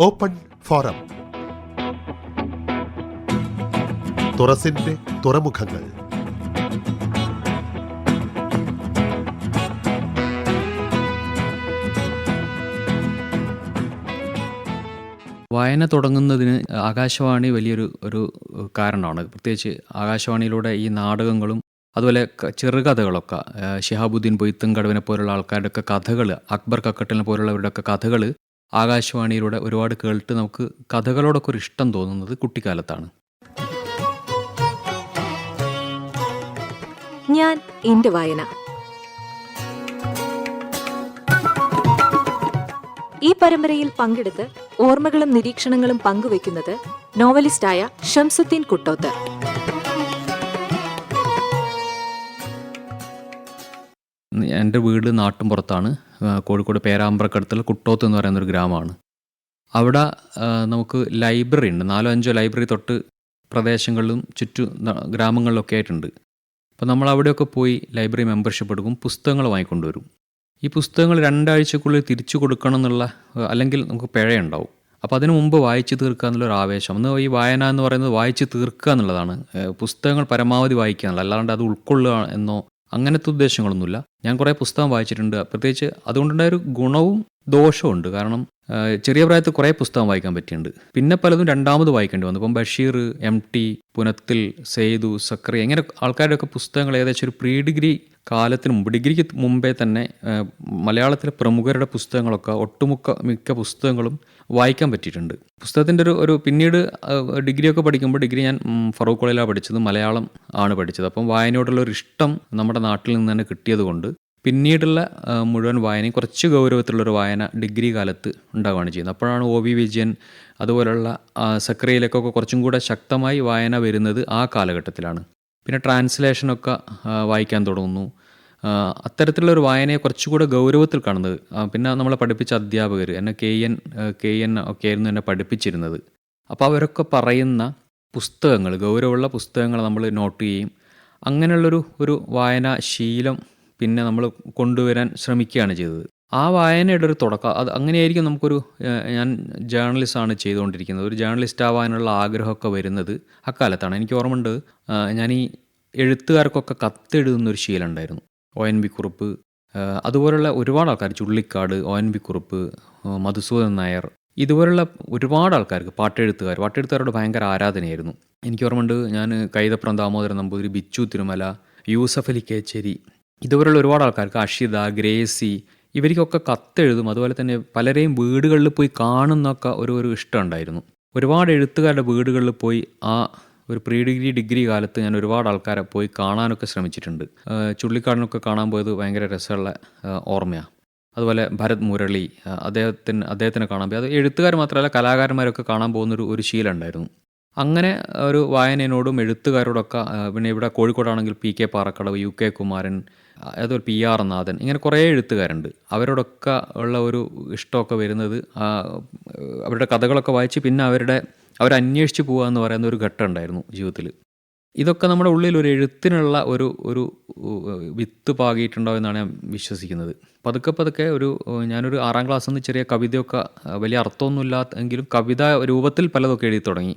Open forum. തുറസിന്റെ തുറമുഖങ്ങൾ. വായന തുടങ്ങുന്നതിന് ആകാശവാണി വലിയൊരു ഒരു കാരണമാണ്. പ്രത്യേകിച്ച് ആകാശവാണിയിലൂടെ ഈ നാടകങ്ങളും അതുപോലെ ചെറുകഥകളൊക്കെ ഷിഹാബുദ്ദീൻ ബൊയ്ത്തും കടവിനെ പോലുള്ള ആൾക്കാരുടെയൊക്കെ കഥകൾ അക്ബർ കക്കട്ടലിനെ പോലുള്ളവരുടെയൊക്കെ കഥകൾ ആകാശവാണിയിലൂടെ ഒരുപാട് കേൾട്ട് നമുക്ക് കഥകളോടൊക്കെ ഒരു ഇഷ്ടം തോന്നുന്നത് കുട്ടിക്കാലത്താണ്. ഞാൻ എന്റെ വായന. ഈ പരമ്പരയിൽ പങ്കെടുത്ത് ഓർമ്മകളും നിരീക്ഷണങ്ങളും പങ്കുവെക്കുന്നത് നോവലിസ്റ്റായ ഷംസുദ്ദീൻ കുട്ടോത്ത്. എന്റെ വീട് നാട്ടിൻപുറത്താണ് പുറത്താണ്. കോഴിക്കോട് പേരാമ്പ്രക്കടുത്തുള്ള കുട്ടോത്ത് എന്ന് പറയുന്ന ഒരു ഗ്രാമമാണ്. അവിടെ നമുക്ക് ലൈബ്രറി ഉണ്ട്. നാലോ അഞ്ചോ ലൈബ്രറി തൊട്ട് പ്രദേശങ്ങളിലും ചുറ്റു ഗ്രാമങ്ങളിലൊക്കെ ആയിട്ടുണ്ട്. അപ്പോൾ നമ്മൾ അവിടെയൊക്കെ പോയി ലൈബ്രറി മെമ്പർഷിപ്പ് എടുക്കും പുസ്തകങ്ങൾ വാങ്ങിക്കൊണ്ടുവരും. ഈ പുസ്തകങ്ങൾ രണ്ടാഴ്ചക്കുള്ളിൽ തിരിച്ചു കൊടുക്കണം എന്നുള്ള അല്ലെങ്കിൽ നമുക്ക് പിഴയുണ്ടാവും. അപ്പോൾ അതിനു മുമ്പ് വായിച്ചു തീർക്കുക എന്നുള്ളൊരു ആവേശം. അന്ന് ഈ വായന എന്ന് പറയുന്നത് വായിച്ച് തീർക്കുക എന്നുള്ളതാണ്. പുസ്തകങ്ങൾ പരമാവധി വായിക്കുക എന്നുള്ളത് അല്ലാണ്ട് അത് ഉൾക്കൊള്ളുക എന്നോ അങ്ങനത്തെ ഉദ്ദേശങ്ങളൊന്നുമില്ല. ഞാൻ കുറേ പുസ്തകം വായിച്ചിട്ടുണ്ട്. പ്രത്യേകിച്ച് അതുകൊണ്ടുണ്ടായ ഒരു ഗുണവും ദോഷവും ഉണ്ട്. കാരണം ചെറിയ പ്രായത്തിൽ കുറേ പുസ്തകം വായിക്കാൻ പറ്റിയിട്ടുണ്ട്. പിന്നെ പലതും രണ്ടാമത് വായിക്കേണ്ടി വന്നു. ഇപ്പം ബഷീർ എം ടി പുനത്തിൽ സെയ്തു സക്രി അങ്ങനെ ആൾക്കാരുടെയൊക്കെ പുസ്തകങ്ങൾ ഏകദേശം ഒരു പ്രീ ഡിഗ്രി കാലത്തിന് മുമ്പ് ഡിഗ്രിക്ക് മുമ്പേ തന്നെ മലയാളത്തിലെ പ്രമുഖരുടെ പുസ്തകങ്ങളൊക്കെ ഒട്ടുമുക്ക മിക്ക പുസ്തകങ്ങളും വായിക്കാൻ പറ്റിയിട്ടുണ്ട്. പുസ്തകത്തിന്റെ ഒരു ഒരു പിന്നീട് ഡിഗ്രിയൊക്കെ പഠിക്കുമ്പോൾ ഡിഗ്രി ഞാൻ ഫറൂഖ് കോളേജിലാണ് പഠിച്ചത് മലയാളം ആണ് പഠിച്ചത്. അപ്പം വായനയോടുള്ള ഒരു ഇഷ്ടം നമ്മുടെ നാട്ടിൽ നിന്ന് തന്നെ കിട്ടിയത് കൊണ്ട് പിന്നീടുള്ള മുഴുവൻ വായനയും കുറച്ച് ഗൗരവത്തിലുള്ളൊരു വായന ഡിഗ്രി കാലത്ത് ഉണ്ടാവുകയാണ് ചെയ്യുന്നത്. അപ്പോഴാണ് ഒ വി വിജയൻ അതുപോലുള്ള സക്രിയയിലേക്കൊക്കെ കുറച്ചും കൂടെ ശക്തമായി വായന വരുന്നത് ആ കാലഘട്ടത്തിലാണ്. പിന്നെ ട്രാൻസ്ലേഷനൊക്കെ വായിക്കാൻ തുടങ്ങുന്നു. അത്തരത്തിലുള്ള ഒരു വായനയെ കുറച്ചുകൂടെ ഗൗരവത്തിൽ കാണുന്നത്. പിന്നെ നമ്മളെ പഠിപ്പിച്ച അധ്യാപകർ എന്നെ കെ എൻ കെ എൻ ഒക്കെ ആയിരുന്നു എന്നെ പഠിപ്പിച്ചിരുന്നത്. അപ്പോൾ അവരൊക്കെ പറയുന്ന പുസ്തകങ്ങൾ ഗൗരവമുള്ള പുസ്തകങ്ങൾ നമ്മൾ നോട്ട് ചെയ്യും. അങ്ങനെയുള്ളൊരു ഒരു വായനാ ശീലം പിന്നെ നമ്മൾ കൊണ്ടുവരാൻ ശ്രമിക്കുകയാണ് ചെയ്തത്. ആ വായനയുടെ ഒരു തുടക്കം അത് അങ്ങനെയായിരിക്കും നമുക്കൊരു ഞാൻ ജേർണലിസ്റ്റാണ് ചെയ്തുകൊണ്ടിരിക്കുന്നത്. ഒരു ജേർണലിസ്റ്റ് ആവാനുള്ള ആഗ്രഹമൊക്കെ വരുന്നത് അക്കാലത്താണ്. എനിക്ക് ഓർമ്മയുണ്ട് ഞാൻ ഈ എഴുത്തുകാർക്കൊക്കെ കത്തെഴുതുന്നൊരു ശീലമുണ്ടായിരുന്നു ഒ എൻ വി കുറുപ്പ് അതുപോലുള്ള ഒരുപാട് ആൾക്കാർ Chullikkad O N V Kurup Madhusudan Nair ഇതുപോലുള്ള ഒരുപാട് ആൾക്കാർക്ക് പാട്ടെഴുത്തുകാർ പാട്ടെഴുത്തുകാരോട് ഭയങ്കര ആരാധനയായിരുന്നു. എനിക്ക് ഓർമ്മയുണ്ട് ഞാൻ കൈതപ്രം ദാമോദരൻ നമ്പൂതിരി ബിച്ചു തിരുമല യൂസഫ് അലി കേച്ചേരി ഇതുപോലുള്ള ഒരുപാട് ആൾക്കാർക്ക് അഷിത ഗ്രേസി ഇവർക്കൊക്കെ കത്തെഴുതും അതുപോലെ തന്നെ പലരെയും വീടുകളിൽ പോയി കാണുന്നൊക്കെ ഒരു ഒരു ഇഷ്ടമുണ്ടായിരുന്നു ഒരുപാട് എഴുത്തുകാരുടെ വീടുകളിൽ പോയി ആ ഒരു പ്രീ ഡിഗ്രി ഡിഗ്രി കാലത്ത് ഞാൻ ഒരുപാട് ആൾക്കാരെ പോയി കാണാനൊക്കെ ശ്രമിച്ചിട്ടുണ്ട്. ചുള്ളിക്കാടിനൊക്കെ കാണാൻ പോയത് ഭയങ്കര രസമുള്ള ഓർമ്മയാണ് അതുപോലെ ഭരത് മുരളി അദ്ദേഹത്തിന് അദ്ദേഹത്തിനെ കാണാൻ പോയി. അത് എഴുത്തുകാർ മാത്രമല്ല കലാകാരന്മാരൊക്കെ കാണാൻ പോകുന്നൊരു ഒരു ശീലം ഉണ്ടായിരുന്നു അങ്ങനെ ഒരു വായനയോടും എഴുത്തുകാരോടൊക്കെ പിന്നെ ഇവിടെ കോഴിക്കോടാണെങ്കിൽ P K Parakkadavu U K Kumaran അതുപോലെ പി ആർ നാഥൻ ഇങ്ങനെ കുറേ എഴുത്തുകാരുണ്ട്. അവരോടൊക്കെ ഉള്ള ഒരു ഇഷ്ടമൊക്കെ വരുന്നത് അവരുടെ കഥകളൊക്കെ വായിച്ച് പിന്നെ അവരുടെ അവരന്വേഷിച്ച് പോകുക എന്ന് പറയുന്ന ഒരു ഘട്ടം ഉണ്ടായിരുന്നു ജീവിതത്തിൽ ഇതൊക്കെ നമ്മുടെ ഉള്ളിൽ ഒരു എഴുത്തിനുള്ള ഒരു ഒരു വിത്ത് പാകിയിട്ടുണ്ടോ എന്നാണ് ഞാൻ വിശ്വസിക്കുന്നത്. പതുക്കെ പതുക്കെ ഒരു ഞാനൊരു ആറാം ക്ലാസ്സിൽ നിന്ന് ചെറിയ കവിതയൊക്കെ വലിയ അർത്ഥമൊന്നുമില്ലാത്ത എങ്കിലും കവിത രൂപത്തിൽ പലതൊക്കെ എഴുതി തുടങ്ങി.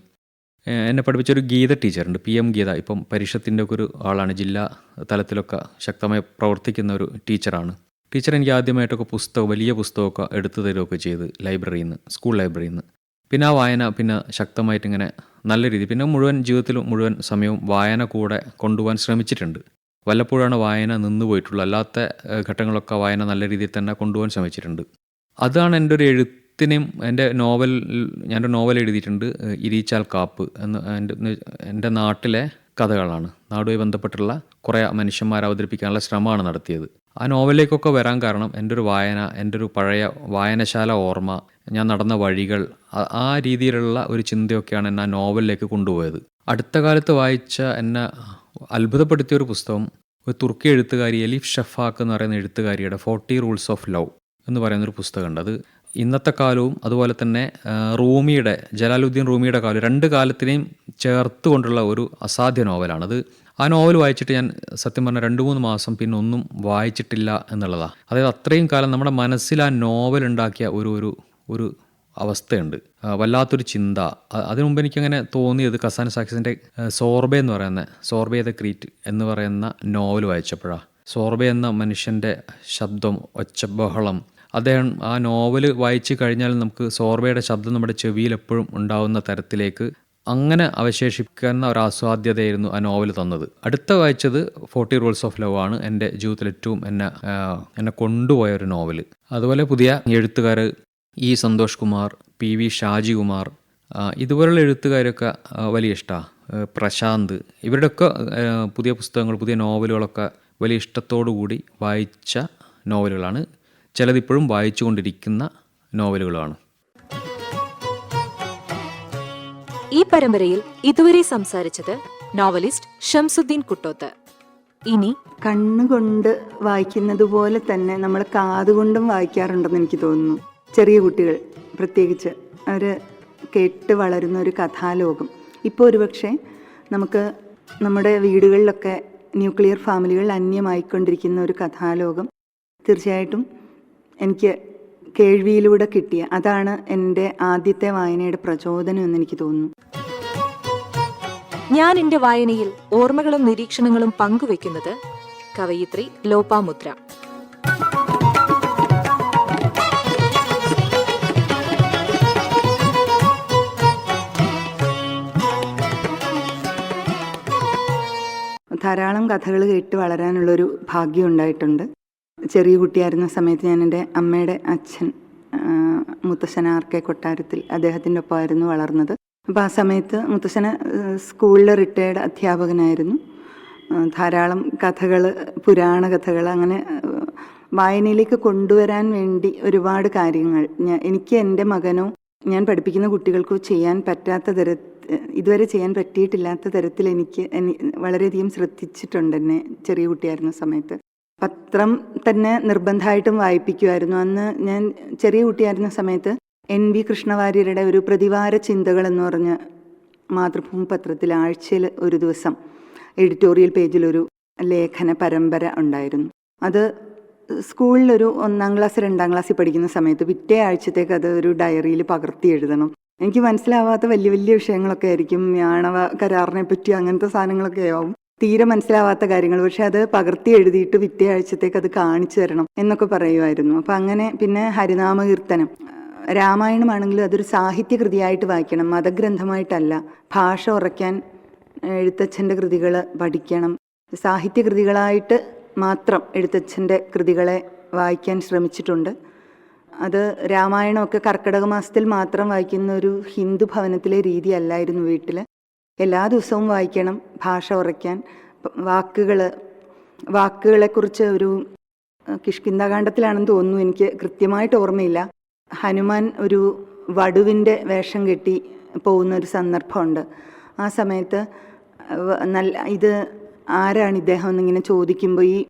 എന്നെ പഠിപ്പിച്ച ഒരു ഗീത ടീച്ചറുണ്ട് പി. എം. ഗീത. ഇപ്പം പരിഷത്തിന്റെ ഒക്കെ ഒരു ആളാണ് ജില്ലാ തലത്തിലൊക്കെ ശക്തമായി പ്രവർത്തിക്കുന്ന ഒരു ടീച്ചറാണ്. ടീച്ചർ എനിക്ക് ആദ്യമായിട്ടൊക്കെ പുസ്തകം വലിയ പുസ്തകമൊക്കെ എടുത്തു തരുമൊക്കെ ചെയ്ത് ലൈബ്രറിയിൽ നിന്ന് സ്കൂൾ ലൈബ്രറിയിൽ നിന്ന്. പിന്നെ ആ വായന പിന്നെ ശക്തമായിട്ട് ഇങ്ങനെ നല്ല രീതി പിന്നെ മുഴുവൻ ജീവിതത്തിൽ മുഴുവൻ സമയവും വായന കൂടെ കൊണ്ടുപോകാൻ ശ്രമിച്ചിട്ടുണ്ട്. വല്ലപ്പോഴാണ് വായന നിന്ന് പോയിട്ടുള്ളത് അല്ലാത്ത ഘട്ടങ്ങളൊക്കെ വായന നല്ല രീതിയിൽ തന്നെ കൊണ്ടുപോകാൻ ശ്രമിച്ചിട്ടുണ്ട്. അതാണ് എന്റെ ഒരു എഴുത്തിനെയും എന്റെ നോവൽ ഞാനൊരു നോവൽ എഴുതിയിട്ടുണ്ട് ഇരീച്ചാൽ കാപ്പ് എന്ന് എന്റെ എന്റെ നാട്ടിലെ കഥകളാണ്. നാടുമായി ബന്ധപ്പെട്ടുള്ള കുറേ മനുഷ്യന്മാരെ അവതരിപ്പിക്കാനുള്ള ശ്രമമാണ് നടത്തിയത്. ആ നോവലിലേക്കൊക്കെ വരാൻ കാരണം എന്റെ ഒരു വായന എന്റെ ഒരു പഴയ വായനശാല ഓർമ്മ ഞാൻ നടന്ന വഴികൾ ആ- രീതിയിലുള്ള ഒരു ചിന്തയൊക്കെയാണ് എന്നെ ആ നോവലിലേക്ക് കൊണ്ടുപോയത്. അടുത്ത കാലത്ത് വായിച്ച എന്നെ അത്ഭുതപ്പെടുത്തിയ ഒരു പുസ്തകം ഒരു തുർക്കി എഴുത്തുകാരി എലിഫ് ഷഫാക്ക് എന്ന് പറയുന്ന എഴുത്തുകാരിയുടെ ഫോർട്ടി റൂൾസ് ഓഫ് ലവ് എന്ന് പറയുന്നൊരു പുസ്തകമുണ്ട്. അത് ഇന്നത്തെ കാലവും അതുപോലെ തന്നെ റൂമിയുടെ ജലാലുദ്ദീൻ റൂമിയുടെ കാലം രണ്ട് കാലത്തിനെയും ചേർത്ത് കൊണ്ടുള്ള ഒരു അസാധ്യ നോവലാണത് ആ നോവൽ വായിച്ചിട്ട് ഞാൻ സത്യം പറഞ്ഞാൽ രണ്ട് മൂന്ന് മാസം പിന്നെ ഒന്നും വായിച്ചിട്ടില്ല എന്നുള്ളതാണ് അതായത് അത്രയും കാലം നമ്മുടെ മനസ്സിൽ ആ നോവൽ ഉണ്ടാക്കിയ ഒരു ഒരു ഒരു അവസ്ഥയുണ്ട്. വല്ലാത്തൊരു ചിന്ത. അതിനു മുമ്പ് എനിക്കങ്ങനെ തോന്നിയത് കസാൻ സാക്സിന്റെ സോർബെ എന്ന് പറയുന്ന സോർബെ ദ ക്രീറ്റ് എന്ന് പറയുന്ന നോവൽ വായിച്ചപ്പോഴാണ് സോർബെ എന്ന മനുഷ്യന്റെ ശബ്ദം ഒച്ചബഹളം. അദ്ദേഹം ആ നോവൽ വായിച്ചു കഴിഞ്ഞാൽ നമുക്ക് സോർബയുടെ ശബ്ദം നമ്മുടെ ചെവിയിൽ എപ്പോഴും ഉണ്ടാവുന്ന തരത്തിലേക്ക് അങ്ങനെ അവശേഷിക്കുന്ന ഒരു ആസ്വാദ്യതയായിരുന്നു ആ നോവൽ തന്നത്. അടുത്ത വായിച്ചത് ഫോർട്ടി റൂൾസ് ഓഫ് ലവ് ആണ് എന്റെ ജീവിതത്തിൽ ഏറ്റവും എന്നെ എന്നെ കൊണ്ടുപോയ ഒരു നോവൽ അതുപോലെ പുതിയ എഴുത്തുകാർ E Santhosh Kumar P V Shajikumar ഇതുപോലുള്ള എഴുത്തുകാരൊക്കെ വലിയ ഇഷ്ടമാണ് പ്രശാന്ത്. ഇവരുടെയൊക്കെ പുതിയ പുസ്തകങ്ങൾ പുതിയ നോവലുകളൊക്കെ വലിയ ഇഷ്ടത്തോടു കൂടി വായിച്ച നോവലുകളാണ്. ചിലതിപ്പോഴും വായിച്ചുകൊണ്ടിരിക്കുന്ന നോവലുകളാണ്. ഈ പരമ്പരയിൽ ഇതുവരെ സംസാരിച്ചത് നോവലിസ്റ്റ് ഷംസുദ്ദീൻ കുട്ടോത്ത്. ഇനി കണ്ണുകൊണ്ട് വായിക്കുന്നത് പോലെ തന്നെ നമ്മൾ കാതുകൊണ്ടും വായിക്കാറുണ്ടെന്ന് എനിക്ക് തോന്നുന്നു. ചെറിയ കുട്ടികൾ പ്രത്യേകിച്ച് അവർ കേട്ട് വളരുന്ന ഒരു കഥാലോകം. ഇപ്പോൾ ഒരുപക്ഷെ നമുക്ക് നമ്മുടെ വീടുകളിലൊക്കെ ന്യൂക്ലിയർ ഫാമിലികൾ അന്യമായിക്കൊണ്ടിരിക്കുന്ന ഒരു കഥാലോകം തീർച്ചയായിട്ടും എനിക്ക് കേൾവിയിലൂടെ കിട്ടിയ അതാണ് എന്റെ ആദ്യത്തെ വായനയുടെ പ്രചോദനം എന്ന് എനിക്ക് തോന്നുന്നു. ഞാൻ എന്റെ വായനയിൽ ഓർമ്മകളും നിരീക്ഷണങ്ങളും പങ്കുവെക്കുന്നത് കവയിത്രി ലോപാമുദ്ര. ധാരാളം കഥകൾ കേട്ട് വളരാനുള്ളൊരു ഭാഗ്യം ഉണ്ടായിട്ടുണ്ട്. ചെറിയ കുട്ടിയായിരുന്ന സമയത്ത് ഞാൻ എന്റെ അമ്മയുടെ അച്ഛൻ മുത്തശ്ശൻ ആർ കെ കൊട്ടാരത്തിൽ അദ്ദേഹത്തിന്റെ ഒപ്പമായിരുന്നു വളർന്നത്. അപ്പോൾ ആ സമയത്ത് മുത്തശ്ശന് സ്കൂളിൽ റിട്ടയേർഡ് അധ്യാപകനായിരുന്നു. ധാരാളം കഥകൾ പുരാണ കഥകൾ അങ്ങനെ വായനയിലേക്ക് കൊണ്ടുവരാൻ വേണ്ടി ഒരുപാട് കാര്യങ്ങൾ എനിക്ക് എന്റെ മകനോ ഞാൻ പഠിപ്പിക്കുന്ന കുട്ടികൾക്കോ ചെയ്യാൻ പറ്റാത്ത തര ഇതുവരെ ചെയ്യാൻ പറ്റിയിട്ടില്ലാത്ത തരത്തിൽ എനിക്ക് എനി- വളരെയധികം ശ്രദ്ധിച്ചിട്ടുണ്ട് എന്നെ ചെറിയ കുട്ടിയായിരുന്ന സമയത്ത്. പത്രം തന്നെ നിർബന്ധമായിട്ടും വായിപ്പിക്കുമായിരുന്നു അന്ന് ഞാൻ ചെറിയ കുട്ടിയായിരുന്ന സമയത്ത് എൻ വി കൃഷ്ണവാര്യരുടെ ഒരു പ്രതിവാര ചിന്തകൾ എന്ന് പറഞ്ഞ മാതൃഭൂമി പത്രത്തിൽ ആഴ്ചയിൽ ഒരു ദിവസം എഡിറ്റോറിയൽ പേജിലൊരു ലേഖന പരമ്പര ഉണ്ടായിരുന്നു. അത് സ്കൂളിലൊരു ഒന്നാം ക്ലാസ് രണ്ടാം ക്ലാസ്സിൽ പഠിക്കുന്ന സമയത്ത് പിറ്റേ ആഴ്ചത്തേക്ക് അത് ഒരു ഡയറിയിൽ പകർത്തി എഴുതണം. എനിക്ക് മനസ്സിലാവാത്ത വലിയ വലിയ വിഷയങ്ങളൊക്കെ ആയിരിക്കും ആണവ കരാറിനെ പറ്റി അങ്ങനത്തെ സാധനങ്ങളൊക്കെ ആവും. തീരെ മനസ്സിലാവാത്ത കാര്യങ്ങൾ. പക്ഷെ അത് പകർത്തി എഴുതിയിട്ട് പിറ്റേ ആഴ്ചത്തേക്ക് അത് കാണിച്ചു തരണം എന്നൊക്കെ പറയുമായിരുന്നു. അപ്പം അങ്ങനെ പിന്നെ ഹരിനാമകീർത്തനം രാമായണമാണെങ്കിലും അതൊരു സാഹിത്യകൃതിയായിട്ട് വായിക്കണം. മതഗ്രന്ഥമായിട്ടല്ല. ഭാഷ ഉറയ്ക്കാൻ എഴുത്തച്ഛന്റെ കൃതികൾ പഠിക്കണം. സാഹിത്യകൃതികളായിട്ട് മാത്രം എഴുത്തച്ഛന്റെ കൃതികളെ വായിക്കാൻ ശ്രമിച്ചിട്ടുണ്ട്. അത് രാമായണമൊക്കെ കർക്കിടക മാസത്തിൽ മാത്രം വായിക്കുന്ന ഒരു ഹിന്ദു ഭവനത്തിലെ രീതി അല്ലായിരുന്നു വീട്ടിൽ എല്ലാ ദിവസവും വായിക്കണം ഭാഷ ഉറയ്ക്കാൻ. വാക്കുകൾ വാക്കുകളെക്കുറിച്ച് ഒരു കിഷ്കിന്താകാന്ഡത്തിലാണെന്ന് തോന്നുന്നു. എനിക്ക് കൃത്യമായിട്ട് ഓർമ്മയില്ല. ഹനുമാൻ ഒരു വടുവിന്റെ വേഷം കെട്ടി പോകുന്ന ഒരു സന്ദർഭമുണ്ട്. ആ സമയത്ത് നല്ല ഇത് ആരാണ് ഇദ്ദേഹം എന്നിങ്ങനെ ചോദിക്കുമ്പോൾ ഈ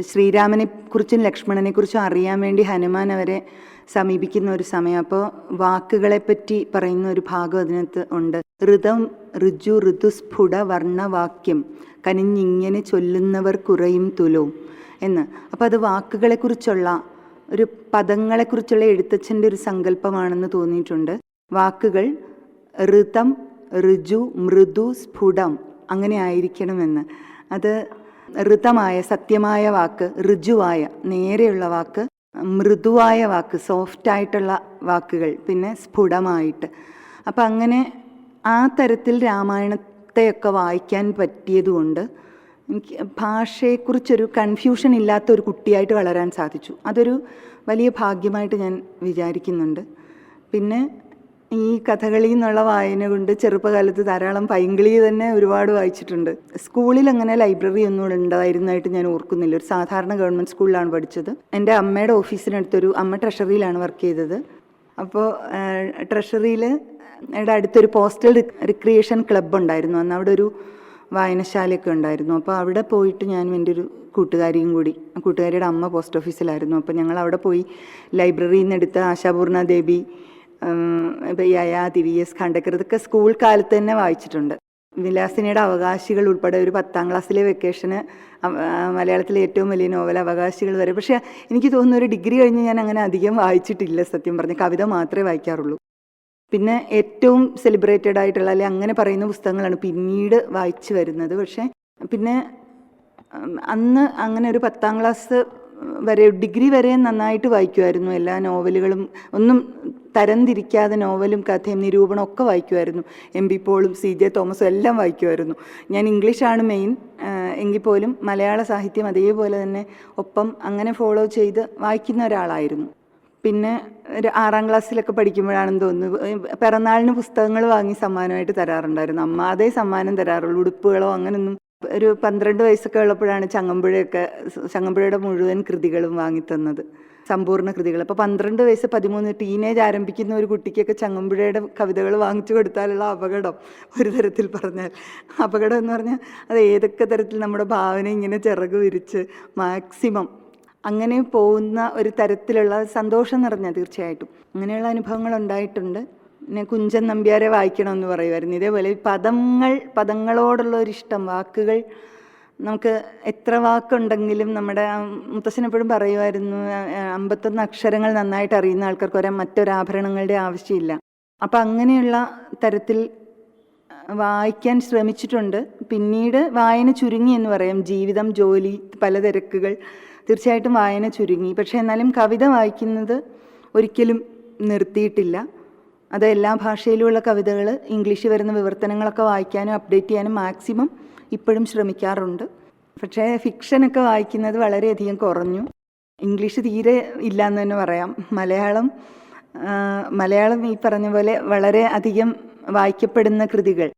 ശ്രീരാമനെ കുറിച്ചും ലക്ഷ്മണനെ കുറിച്ചും അറിയാൻ വേണ്ടി ഹനുമാൻ അവരെ സമീപിക്കുന്ന ഒരു സമയം. അപ്പോൾ വാക്കുകളെപ്പറ്റി പറയുന്ന ഒരു ഭാഗം അതിനകത്ത് ഉണ്ട്. ഋതം ഋജു ഋതുസ്ഫുട വർണവാക്യം കനിഞ്ഞിങ്ങനെ ചൊല്ലുന്നവർ കുറയും തുലോ എന്ന്. അപ്പോൾ അത് വാക്കുകളെക്കുറിച്ചുള്ള ഒരു പദങ്ങളെക്കുറിച്ചുള്ള എഴുത്തച്ഛന്റെ ഒരു സങ്കല്പമാണെന്ന് തോന്നിയിട്ടുണ്ട്. വാക്കുകൾ ഋതം ഋജു മൃദു സ്ഫുടം അങ്ങനെ ആയിരിക്കണമെന്ന്. അത് ഋതമായ സത്യമായ വാക്ക് ഋജുവായ നേരെയുള്ള വാക്ക് മൃദുവായ വാക്ക് സോഫ്റ്റ് ആയിട്ടുള്ള വാക്കുകൾ പിന്നെ സ്ഫുടമായിട്ട്. അപ്പം അങ്ങനെ ആ തരത്തിൽ രാമായണത്തെയൊക്കെ വായിക്കാൻ പറ്റിയതുകൊണ്ട് എനിക്ക് ഭാഷയെക്കുറിച്ചൊരു കൺഫ്യൂഷൻ ഇല്ലാത്ത ഒരു കുട്ടിയായിട്ട് വളരാൻ സാധിച്ചു. അതൊരു വലിയ ഭാഗ്യമായിട്ട് ഞാൻ വിചാരിക്കുന്നുണ്ട്. പിന്നെ ഈ കഥകളി എന്നുള്ള വായന കൊണ്ട് ചെറുപ്പകാലത്ത് ധാരാളം പൈങ്കിളി തന്നെ ഒരുപാട് വായിച്ചിട്ടുണ്ട്. സ്കൂളിൽ അങ്ങനെ ലൈബ്രറി ഒന്നും ഉണ്ടായിരുന്നതായിട്ട് ഞാൻ ഓർക്കുന്നില്ല. ഒരു സാധാരണ ഗവൺമെന്റ് സ്കൂളിലാണ് പഠിച്ചത്. എന്റെ അമ്മയുടെ ഓഫീസിനടുത്തൊരു അമ്മ ട്രഷറിയിലാണ് വർക്ക് ചെയ്തത്. അപ്പോൾ ട്രഷറിയിൽ അടുത്തൊരു പോസ്റ്റൽ റിക്രിയേഷൻ ക്ലബ്ബ് ഉണ്ടായിരുന്നു. അന്ന് അവിടെ ഒരു വായനശാലയൊക്കെ ഉണ്ടായിരുന്നു. അപ്പോൾ അവിടെ പോയിട്ട് ഞാൻ എന്റെ ഒരു കൂട്ടുകാരിയും കൂടി കൂട്ടുകാരിയുടെ അമ്മ പോസ്റ്റ് ഓഫീസിലായിരുന്നു. അപ്പോൾ ഞങ്ങൾ അവിടെ പോയി ലൈബ്രറിയിൽ നിന്ന് എടുത്ത ആശാപൂർണ ദേവി ഇപ്പോൾ യയാതി വി എസ് ഖാണ്ടക്കർ ഇതൊക്കെ സ്കൂൾ കാലത്ത് തന്നെ വായിച്ചിട്ടുണ്ട്. വിലാസിനിയുടെ അവകാശികൾ ഉൾപ്പെടെ ഒരു പത്താം ക്ലാസ്സിലെ വെക്കേഷന് മലയാളത്തിലെ ഏറ്റവും വലിയ നോവൽ അവകാശികൾ വരെ. പക്ഷേ എനിക്ക് തോന്നുന്നു ഒരു ഡിഗ്രി കഴിഞ്ഞ് ഞാൻ അങ്ങനെ അധികം വായിച്ചിട്ടില്ല സത്യം പറഞ്ഞ. കവിത മാത്രമേ വായിക്കാറുള്ളൂ. പിന്നെ ഏറ്റവും സെലിബ്രേറ്റഡ് ആയിട്ടുള്ള അല്ലെങ്കിൽ അങ്ങനെ പറയുന്ന പുസ്തകങ്ങളാണ് പിന്നീട് വായിച്ചു വരുന്നത്. പക്ഷേ പിന്നെ അന്ന് അങ്ങനെ ഒരു പത്താം ക്ലാസ് വരെ ഡിഗ്രി വരെ നന്നായിട്ട് വായിക്കുമായിരുന്നു. എല്ലാ നോവലുകളും ഒന്നും തരംതിരിക്കാതെ നോവലും കഥയും നിരൂപണം ഒക്കെ വായിക്കുമായിരുന്നു. എം ബി പോളും സി ജെ തോമസും എല്ലാം വായിക്കുമായിരുന്നു. ഞാൻ ഇംഗ്ലീഷാണ് മെയിൻ എങ്കിൽ പോലും മലയാള സാഹിത്യം അതേപോലെ തന്നെ ഒപ്പം അങ്ങനെ ഫോളോ ചെയ്ത് വായിക്കുന്ന ഒരാളായിരുന്നു. പിന്നെ ഒരു ആറാം ക്ലാസ്സിലൊക്കെ പഠിക്കുമ്പോഴാണെന്ന് തോന്നുന്നു. പിറന്നാളിന് പുസ്തകങ്ങൾ വാങ്ങി സമ്മാനമായിട്ട് തരാറുണ്ടായിരുന്നു. അമ്മ അതേ സമ്മാനം തരാറുള്ളൂ. ഉടുപ്പുകളോ അങ്ങനൊന്നും ഒരു പന്ത്രണ്ട് വയസ്സൊക്കെ ഉള്ളപ്പോഴാണ് ചങ്ങമ്പുഴയൊക്കെ ചങ്ങമ്പുഴയുടെ മുഴുവൻ കൃതികളും വാങ്ങിത്തന്നത് സമ്പൂർണ കൃതികൾ. അപ്പോൾ പന്ത്രണ്ട് വയസ്സ് പതിമൂന്ന് ടീനേജ് ആരംഭിക്കുന്ന ഒരു കുട്ടിക്കൊക്കെ ചങ്ങമ്പുഴയുടെ കവിതകൾ വാങ്ങിച്ചു കൊടുത്താലുള്ള അപകടം ഒരു തരത്തിൽ പറഞ്ഞാൽ. അപകടം എന്ന് പറഞ്ഞാൽ അത് ഏതൊക്കെ തരത്തിൽ നമ്മുടെ ഭാവന ഇങ്ങനെ ചിറക് വിരിച്ച് മാക്സിമം അങ്ങനെ പോകുന്ന ഒരു തരത്തിലുള്ള സന്തോഷം നിറഞ്ഞ തീർച്ചയായിട്ടും. അങ്ങനെയുള്ള അനുഭവങ്ങൾ ഉണ്ടായിട്ടുണ്ട്. പിന്നെ കുഞ്ചൻ നമ്പ്യാരെ വായിക്കണമെന്ന് പറയുമായിരുന്നു. ഇതേപോലെ പദങ്ങൾ പദങ്ങളോടുള്ള ഒരു ഇഷ്ടം വാക്കുകൾ നമുക്ക് എത്ര വാക്കുണ്ടെങ്കിലും നമ്മുടെ എപ്പോഴും പറയുമായിരുന്നു അമ്പത്തൊന്ന് അക്ഷരങ്ങൾ നന്നായിട്ട് അറിയുന്ന ആൾക്കാർക്ക് ഒരാ മറ്റൊരാഭരണങ്ങളുടെ ആവശ്യമില്ല. അപ്പം അങ്ങനെയുള്ള തരത്തിൽ വായിക്കാൻ ശ്രമിച്ചിട്ടുണ്ട്. പിന്നീട് വായന ചുരുങ്ങി എന്ന് പറയാം. ജീവിതം ജോലി പല തിരക്കുകൾ തീർച്ചയായിട്ടും വായന ചുരുങ്ങി. പക്ഷേ എന്നാലും കവിത വായിക്കുന്നത് ഒരിക്കലും നിർത്തിയിട്ടില്ല. അത് എല്ലാ ഭാഷയിലുമുള്ള കവിതകൾ ഇംഗ്ലീഷിൽ വരുന്ന വിവർത്തനങ്ങളൊക്കെ വായിക്കാനും അപ്ഡേറ്റ് ചെയ്യാനും മാക്സിമം ഇപ്പോഴും ശ്രമിക്കാറുണ്ട്. പക്ഷേ ഫിക്ഷനൊക്കെ വായിക്കുന്നത് വളരെയധികം കുറഞ്ഞു. ഇംഗ്ലീഷ് തീരെ ഇല്ല എന്ന് തന്നെ പറയാം. മലയാളം മലയാളം ഈ പറഞ്ഞ പോലെ വളരെ അധികം വായിക്കപ്പെടുന്ന കൃതികൾ.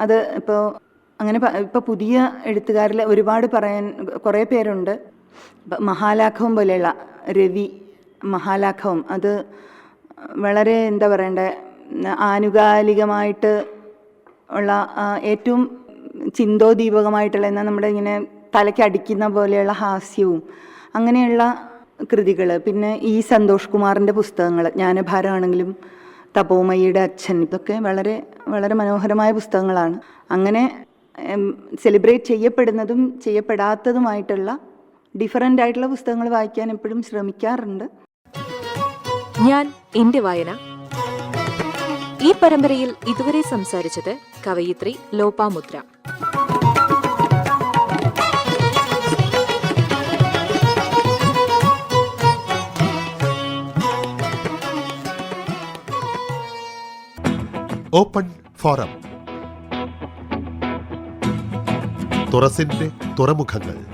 അത് ഇപ്പോൾ അങ്ങനെ ഇപ്പോൾ പുതിയ എഴുത്തുകാരിൽ ഒരുപാട് പറയാൻ കുറേ പേരുണ്ട്. മഹാലാഘവം പോലെയുള്ള രവി മഹാലാഘവം അത് വളരെ എന്താ പറയണ്ടേ ആനുകാലികമായിട്ട് ഉള്ള ആ, ഏറ്റവും ചിന്തോദീപകമായിട്ടുള്ള എന്നാൽ നമ്മുടെ ഇങ്ങനെ തലയ്ക്ക് അടിക്കുന്ന പോലെയുള്ള ഹാസ്യവും അങ്ങനെയുള്ള കൃതികൾ പിന്നെ ഈ സന്തോഷ് കുമാറിന്റെ പുസ്തകങ്ങൾ ജ്ഞാനഭാരമാണെങ്കിലും തപോമയിയുടെ അച്ഛൻ ഇതൊക്കെ വളരെ വളരെ മനോഹരമായ പുസ്തകങ്ങളാണ്. അങ്ങനെ സെലിബ്രേറ്റ് ചെയ്യപ്പെടുന്നതും ചെയ്യപ്പെടാത്തതുമായിട്ടുള്ള ഡിഫറന്റ് ആയിട്ടുള്ള പുസ്തകങ്ങൾ വായിക്കാൻ എപ്പോഴും ശ്രമിക്കാറുണ്ട്. ഞാൻ എന്റെ വായന ഈ പരമ്പരയിൽ ഇതുവരെ സംസാരിച്ചത് കവയിത്രി ലോപാമുദ്ര. ഓപ്പൺ ഫോറം തുറസിന്റെ തുറമുഖങ്ങൾ.